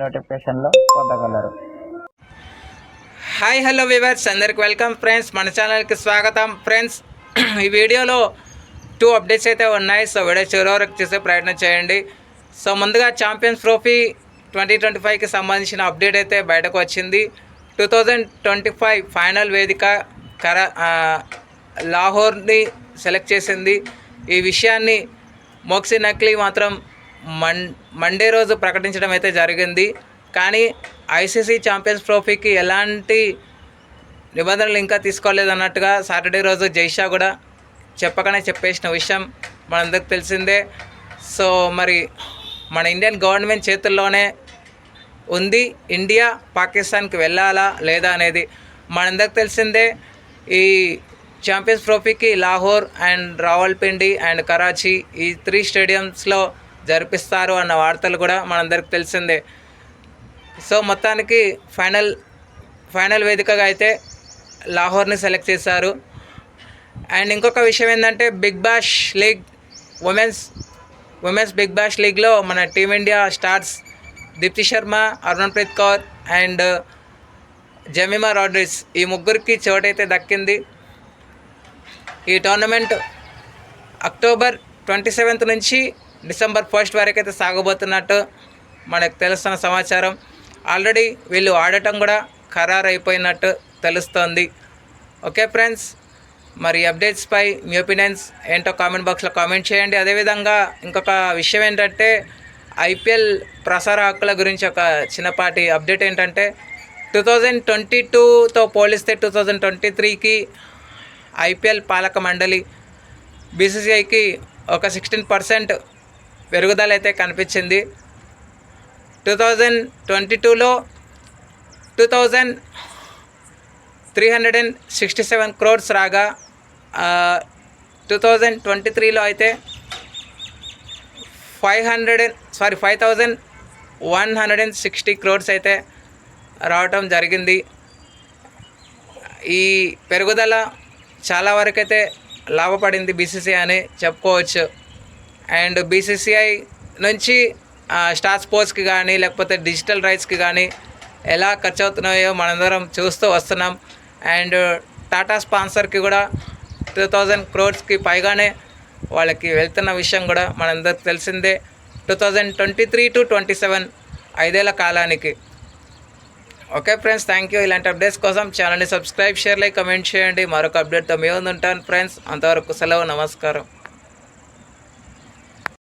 నోటిఫికేషన్లో పొందగలరు. Hi hello viewers అందరికి వెల్కమ్ ఫ్రెండ్స్ మన ఛానల్కి స్వాగతం. ఫ్రెండ్స్ ఈ వీడియోలో టూ అప్డేట్స్ అయితే ఉన్నాయి. సో వీడియో చివరి వరకు చూసే ప్రయత్నం చేయండి. సో ముందుగా ఛాంపియన్స్ ట్రోఫీ ట్వంటీ ట్వంటీ ఫైవ్కి సంబంధించిన అప్డేట్ అయితే బయటకు వచ్చింది. Two thousand twenty five final వేదిక కర లాహోర్ని సెలెక్ట్ చేసింది. ఈ విషయాన్ని మోక్సీ నక్లీ మాత్రం మన్ మండే రోజు ప్రకటించడం అయితే జరిగింది. కానీ ఐసీసీ ఛాంపియన్స్ ట్రోఫీకి ఎలాంటి నిబంధనలు ఇంకా తీసుకోలేదు అన్నట్టుగా సాటర్డే రోజు జైషా కూడా చెప్పకనే చెప్పేసిన విషయం మనందరికి తెలిసిందే. సో మరి మన ఇండియన్ గవర్నమెంట్ చేతుల్లోనే ఉంది. ఇండియా పాకిస్తాన్కి వెళ్ళాలా లేదా అనేది మనందరికి తెలిసిందే. ఈ ఛాంపియన్స్ ట్రోఫీకి లాహోర్ అండ్ రావల్పిండి అండ్ కరాచీ ఈ త్రీ స్టేడియంస్లో జరిపిస్తారు అన్న వార్తలు కూడా మనందరికి తెలిసిందే. సో మొత్తానికి ఫైనల్ ఫైనల్ వేదికగా అయితే లాహోర్ని సెలెక్ట్ చేశారు. అండ్ ఇంకొక విషయం ఏంటంటే big bash league womens womens big bash లీగ్లో మన team India stars Deepti Sharma Arunpreet Kaur and Jemimah Rodrigues ఈ ముగ్గురికి చోటైతే దక్కింది. ఈ టోర్నమెంట్ అక్టోబర్ ట్వంటీ సెవెంత్ నుంచి డిసెంబర్ ఫస్ట్ వరకు అయితే సాగబోతున్నట్టు మనకు తెలుస్తున్న సమాచారం. ఆల్రెడీ వీళ్ళు ఆడటం కూడా ఖరారు అయిపోయినట్టు తెలుస్తోంది. ఓకే ఫ్రెండ్స్ మరి అప్డేట్స్పై మీ ఒపీనియన్స్ ఏంటో కామెంట్ బాక్స్లో కామెంట్ చేయండి. అదేవిధంగా ఇంకొక విషయం ఏంటంటే ఐపీఎల్ ప్రసార హక్కుల గురించి ఒక చిన్నపాటి అప్డేట్ ఏంటంటే టూ థౌజండ్ ట్వంటీ టూతో పోలిస్తే టూ థౌజండ్ ట్వంటీ త్రీకి ఐపీఎల్ పాలక మండలి బీసీసీఐకి ఒక సిక్స్టీన్ పర్సెంట్ పెరుగుదల అయితే కనిపించింది. టూ థౌజండ్ ట్వంటీ టూలో two thousand three hundred and sixty seven crores రాగా టూ థౌజండ్ ట్వంటీ త్రీలో అయితే five hundred and sorry five thousand one hundred and sixty crores అయితే రావటం జరిగింది. ఈ పెరుగుదల చాలా వరకైతే లాభపడింది బీసీసీ అని చెప్పుకోవచ్చు. అండ్ బీసీసీఐ నుంచి స్టార్ స్పోర్ట్స్కి కానీ లేకపోతే డిజిటల్ రైట్స్కి కానీ ఎలా ఖర్చు అవుతున్నాయో మనందరం చూస్తూ వస్తున్నాం. అండ్ టాటా స్పాన్సర్కి కూడా టూ థౌజండ్ క్రోడ్స్కి పైగానే వాళ్ళకి వెళ్తున్న విషయం కూడా మనందరికి తెలిసిందే. Two thousand twenty three to twenty seven ఐదేళ్ళ కాలానికి. Okay friends thank you. ఇలాంటి అప్డేట్స్ కోసం ఛానల్ని సబ్స్క్రైబ్ షేర్ లైక్ కమెంట్ చేయండి. మరొక అప్డేట్తో మేము ఉంటాను ఫ్రెండ్స్. అంతవరకు సెలవు నమస్కారం.